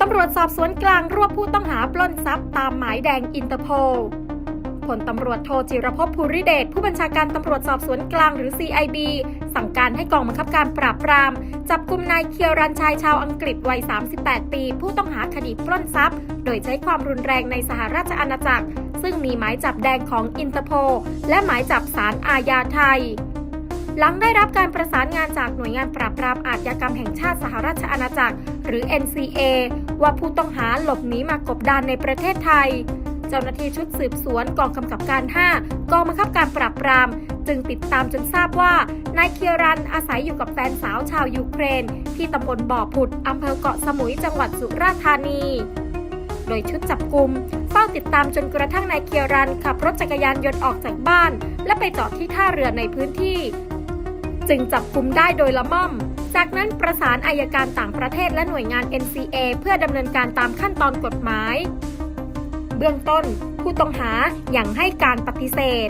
ตำรวจสอบสวนกลางรวบผู้ต้องหาปล้นทรัพย์ตามหมายแดงอินเตอร์โพลผลตำรวจโทจิรพภูริเดชผู้บัญชาการตำรวจสอบสวนกลางหรือ CIB สั่งการให้กองบังคับการปราบปราม จับกลุ่มนายเคียวรันชายชาวอังกฤษวัย 38 ปี ผู้ต้องหาคดีปล้นทรัพย์ โดยใช้ความรุนแรงในสหราชอาณาจักร ซึ่งมีหมายจับแดงของอินเตอร์โพลและหมายจับสารอาญาไทยหลังได้รับการประสานงานจากหน่วยงานปราบปรามอาชญากรรมแห่งชาติสหราชอาณาจักร หรือ NCA ว่าผู้ต้องหาหลบหนีมากบดานในประเทศไทย เจ้าหน้าที่ชุดสืบสวนกองกำกับการ 5 กองบังคับการปราบปราม จึงติดตามจนทราบว่านายเคียรันอาศัยอยู่กับแฟนสาวชาวยูเครน ที่ตำบลบ่อผุดอำเภอเกาะสมุยจังหวัดสุราษฎร์ธานีโดยชุดจับกลุ่มเฝ้าติดตามจนกระทั่งนายเคียรันขับรถจักรยานยนต์ออกจากบ้าน และไปจอดที่ท่าเรือในพื้นที่ จึงจับกุมได้โดยละม่อม จากนั้นประสานอายการต่างประเทศและหน่วยงาน NCA เพื่อดำเนินการตามขั้นตอนกฎหมาย เบื้องต้นผู้ต้องหายัางให้การปฏิเสธ